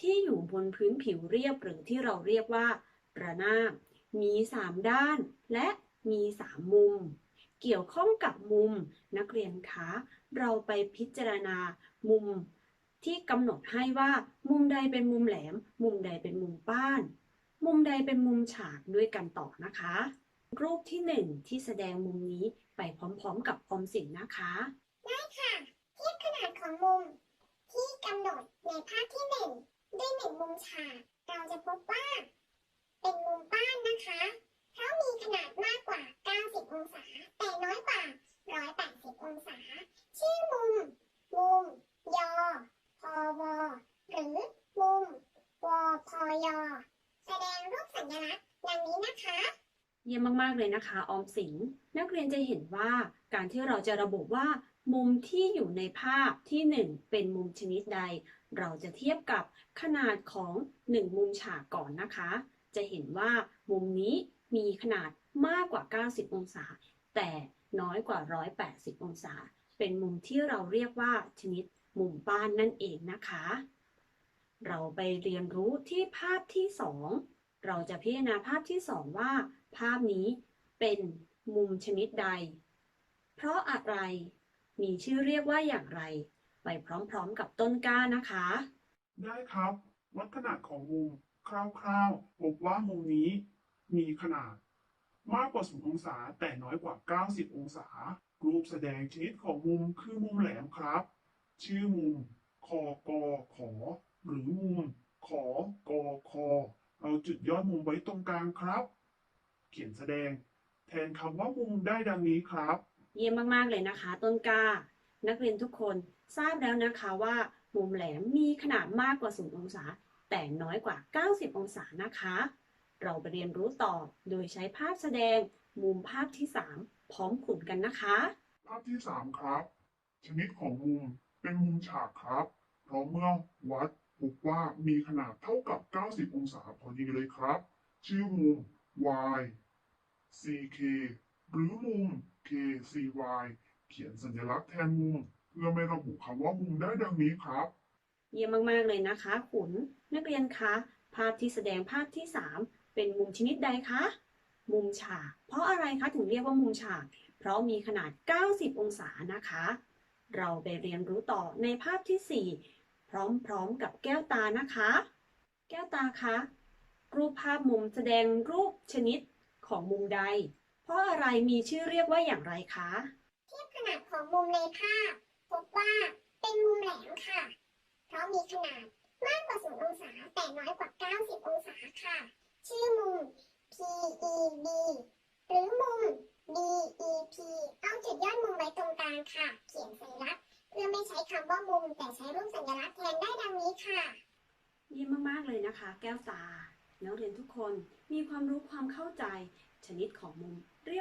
ที่อยู่บนพื้นผิวเรียบหรือที่เราเรียกว่า ระนาบ มีสามด้าน และมีสามมุม เกี่ยวข้องกับมุมนักเรียนคะเราไปพิจารณามุมที่กำหนดให้ว่ามุมใดเป็นมุมแหลม มุมใดเป็นมุมป้าน มุมใดเป็นมุมฉากด้วยกันต่อนะคะ รูปที่หนึ่งที่แสดงมุมนี้ไปพร้อมๆ กับออมสินนะคะ ได้ค่ะเทียบขนาดของมุม ที่กำหนดในภาพที่หนึ่ง ด้วยหนึ่งมุมฉากเราจะพบว่า เป็นมุมป้านนะคะ เพราะมีขนาดมากกว่า 90 องศา แต่น้อยกว่า 180 องศา ชื่อมุม มุม ยอพอวอหรือมุมวอพอยอแสดงรูปสัญลักษณ์ดังนี้นะคะ เยี่ยมมาก ๆ เลยนะคะ ออมสิน นักเรียนจะเห็นว่าการที่เราจะระบุว่า มุมที่อยู่ในภาพที่ 1 เป็นมุมชนิดใด เราจะเทียบกับขนาดของ 1 มุมฉากก่อนนะคะ จะเห็นว่ามุมนี้มีขนาดมากกว่า 90 องศา แต่น้อยกว่า 180 องศา เป็นมุมที่เราเรียกว่าชนิดมุมป้านนั่นเองนะคะ เราไปเรียนรู้ที่ภาพที่ 2 เราจะพิจารณาภาพที่ 2 ว่า ภาพนี้เป็นมุมชนิดใด เพราะอะไร มีชื่อเรียกว่าอย่างไร ไปพร้อมๆกับต้นกล้านะคะ ได้ครับวัดขนาดของมุมคร่าวๆพบว่ามุมนี้มีขนาด มากกว่า 0 องศาแต่น้อยกว่า 90 องศา รูปแสดงชนิดของมุมคือมุมแหลมครับ ชื่อมุมคอกอขอ หรือมุมขอกอคอเอาจุดยอดมุมไว้ตรงกลางครับ เขียนแสดง แทนคำว่ามุมได้ดังนี้ครับ เยี่ยมมากๆเลยนะคะ ต้นกล้า นักเรียนทุกคนทราบแล้วนะคะว่ามุมแหลมมีขนาดมากกว่า 0 องศา แต่น้อยกว่า 90 องศานะคะ เราไปเรียนรู้ต่อโดยใช้ภาพแสดงมุมภาพที่ 3 พร้อมขุนกันนะคะ ภาพที่ 3 ครับ ชนิดของมุมเป็นมุมฉากครับ เพราะเมื่อวัดพบว่ามีขนาดเท่ากับ 90 องศาพอดีเลยครับ ชื่อมุม y ck หรือมุม kcy เขียนสัญลักษณ์แทนมุม เพื่อไม่ระบุคำว่ามุมได้ดังนี้ครับ เยี่ยมมาก ๆ เลยนะคะ ขุน นักเรียนคะ ภาพที่แสดงภาพที่ 3 เป็นมุมชนิดใดคะ มุมฉาก เพราะอะไรคะถึงเรียกว่ามุมฉาก เพราะมีขนาด 90 องศานะคะ เราไปเรียนรู้ต่อในภาพทีสี่4 พร้อมๆกับแก้วตานะคะ แก้วตาคะ รูปภาพมุมแสดงรูปชนิดของมุมใด เพราะอะไรมีชื่อเรียกว่าอย่างไรคะเทียบขนาดของมุมในภาพพบว่าเป็นมุมแหลมค่ะ เพราะมีขนาดมากกว่า0องศาแต่น้อยกว่า 90 องศาค่ะ ชื่อมุม PEB หรือมุม DEP เอาจุดยอดมุมไว้ตรงกลางค่ะ เขียนสัญลักษณ์เพื่อไม่ใช้คำว่ามุม แต่ใช้รูปสัญลักษณ์แทนได้ดังนี้ค่ะ เยี่ยมมากๆเลยนะคะ แก้วตา นักเรียนทุกคนมีความรู้ความเข้าใจ ชนิดของมุมเรียบ